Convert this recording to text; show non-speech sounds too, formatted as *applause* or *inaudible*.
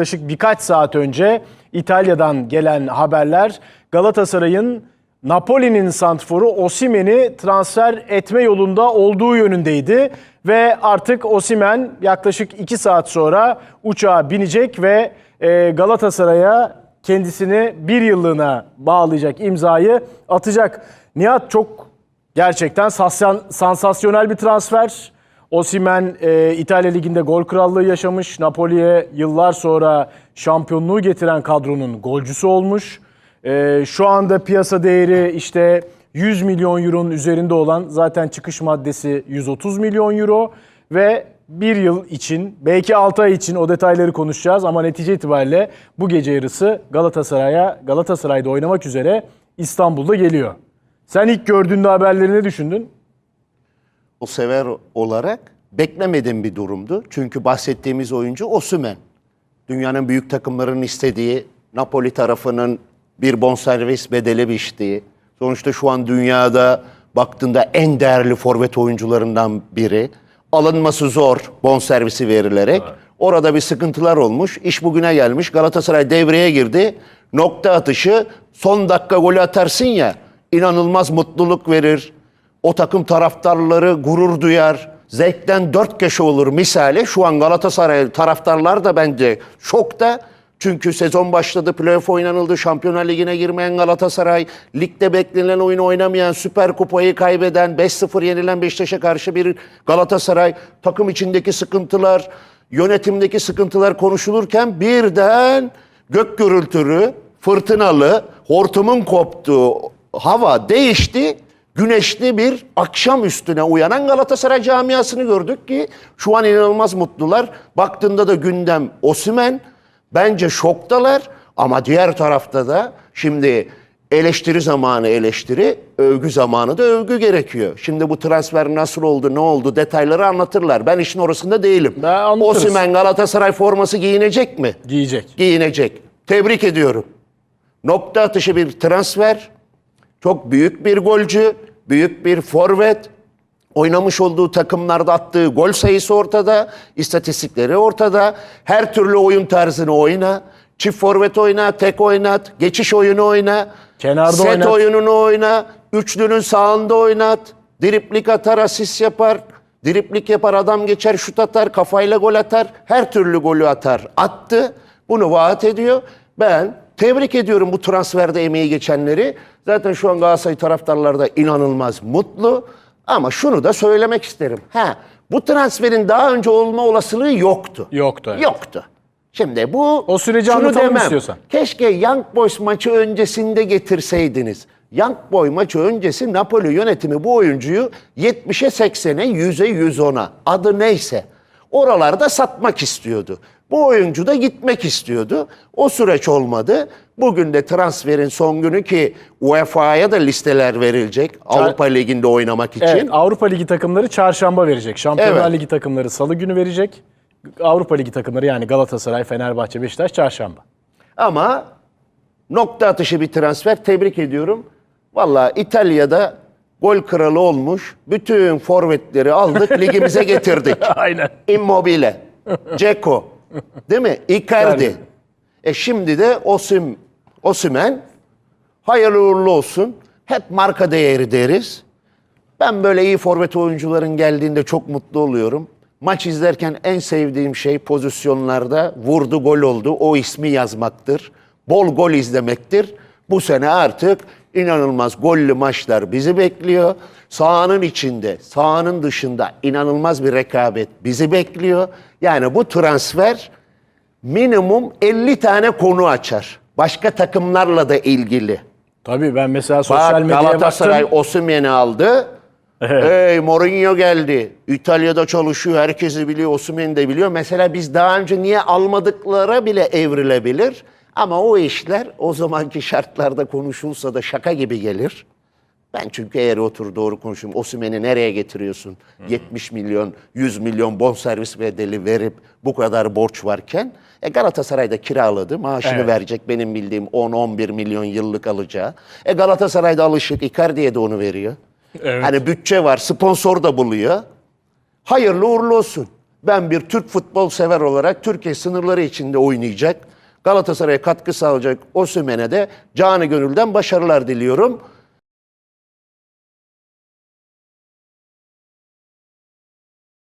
yaklaşık birkaç saat önce İtalya'dan gelen haberler Galatasaray'ın Napoli'nin santrforu Osimen'i transfer etme yolunda olduğu yönündeydi ve artık Osimen yaklaşık 2 saat sonra uçağa binecek ve e, Galatasaray'a kendisini bir yıllığına bağlayacak imzayı atacak. Nihat çok gerçekten sansasyonel bir transfer. Osimen e, İtalya Ligi'nde gol krallığı yaşamış. Napoli'ye yıllar sonra şampiyonluğu getiren kadronun golcüsü olmuş. E, şu anda piyasa değeri işte 100 milyon euronun üzerinde olan zaten çıkış maddesi 130 milyon euro ve bir yıl için belki 6 ay için o detayları konuşacağız ama netice itibariyle bu gece yarısı Galatasaray'a Galatasaray'da oynamak üzere İstanbul'da geliyor. Sen ilk gördüğünde haberleri ne düşündün? O sever olarak beklemediğim bir durumdu. Çünkü bahsettiğimiz oyuncu Osimhen. Dünyanın büyük takımlarının istediği, Napoli tarafının bir bonservis bedeli biçtiği, sonuçta şu an dünyada baktığında en değerli forvet oyuncularından biri. Alınması zor bonservisi verilerek. Orada bir sıkıntılar olmuş. İş bugüne gelmiş. Galatasaray devreye girdi. Nokta atışı son dakika golü atarsın ya inanılmaz mutluluk verir. O takım taraftarları gurur duyar. Zevkten dört köşe olur misali. Şu an Galatasaray taraftarlar da bence şokta. Çünkü sezon başladı, playoff oynanıldı, Şampiyonlar Ligi'ne girmeyen Galatasaray, ligde beklenilen oyunu oynamayan, Süper Kupayı kaybeden, 5-0 yenilen Beşiktaş'a karşı bir Galatasaray, takım içindeki sıkıntılar, yönetimdeki sıkıntılar konuşulurken birden gök gürültülü, fırtınalı, hortumun koptuğu hava değişti güneşli bir akşam üstüne uyanan Galatasaray camiasını gördük ki şu an inanılmaz mutlular. Baktığında da gündem Osimen. Bence şoktalar ama diğer tarafta da şimdi eleştiri zamanı eleştiri, övgü zamanı da övgü gerekiyor. Şimdi bu transfer nasıl oldu, ne oldu detayları anlatırlar. Ben işin orasında değilim. Osimhen Galatasaray forması giyinecek mi? Giyecek. giyinecek. Tebrik ediyorum. Nokta atışı bir transfer. Çok büyük bir golcü, büyük bir forvet. Oynamış olduğu takımlarda attığı gol sayısı ortada, istatistikleri ortada. Her türlü oyun tarzını oyna. Çift forvet oyna, tek oynat, geçiş oyunu oyna. Kenarda set oynat. oyununu oyna, üçlünün sağında oynat. Driplik atar, asist yapar. Driplik yapar, adam geçer, şut atar, kafayla gol atar. Her türlü golü atar. Attı. Bunu vaat ediyor. Ben tebrik ediyorum bu transferde emeği geçenleri. Zaten şu an Galatasaray taraftarları da inanılmaz mutlu. Ama şunu da söylemek isterim. Ha, bu transferin daha önce olma olasılığı yoktu. Yoktu, evet. Yoktu. Şimdi bu O süreci şunu demem. istiyorsan. Keşke Young Boys maçı öncesinde getirseydiniz. Young Boy maçı öncesi Napoli yönetimi bu oyuncuyu 70'e 80'e 100'e 110'a adı neyse oralarda satmak istiyordu. Bu oyuncu da gitmek istiyordu. O süreç olmadı. Bugün de transferin son günü ki UEFA'ya da listeler verilecek Avrupa Ligi'nde oynamak için. Evet, Avrupa Ligi takımları çarşamba verecek. Şampiyonlar Evet. Ligi takımları salı günü verecek. Avrupa Ligi takımları yani Galatasaray, Fenerbahçe, Beşiktaş çarşamba. Ama nokta atışı bir transfer. Tebrik ediyorum. Valla İtalya'da gol kralı olmuş. Bütün forvetleri aldık, ligimize getirdik. *laughs* Aynen. Immobile, Ceko, değil mi? Icardi. E şimdi de Osim, Osimen. Hayırlı uğurlu olsun. Hep marka değeri deriz. Ben böyle iyi forvet oyuncuların geldiğinde çok mutlu oluyorum. Maç izlerken en sevdiğim şey pozisyonlarda vurdu gol oldu. O ismi yazmaktır. Bol gol izlemektir. Bu sene artık inanılmaz gollü maçlar bizi bekliyor. Sahanın içinde, sahanın dışında inanılmaz bir rekabet bizi bekliyor. Yani bu transfer minimum 50 tane konu açar. Başka takımlarla da ilgili. Tabii ben mesela sosyal Bak medyaya Galatasaray baktım. Osimhen'i aldı. Hey Mourinho geldi. İtalya'da çalışıyor. Herkesi biliyor. Osimhen'i de biliyor. Mesela biz daha önce niye almadıklara bile evrilebilir. Ama o işler o zamanki *laughs* şartlarda konuşulsa da şaka gibi gelir. Ben çünkü eğer otur doğru konuşayım. Osimhen'i nereye getiriyorsun? 70 milyon, 100 milyon bonservis bedeli verip bu kadar borç varken e Galatasaray'da kiraladı. Maaşını Evet. verecek benim bildiğim 10-11 milyon yıllık alacağı. E Galatasaray'da alışık. Icardi'ye de onu veriyor. Evet. Hani bütçe var, sponsor da buluyor. Hayırlı uğurlu olsun. Ben bir Türk futbol sever olarak Türkiye sınırları içinde oynayacak, Galatasaray'a katkı sağlayacak Osimhen'e de canı gönülden başarılar diliyorum.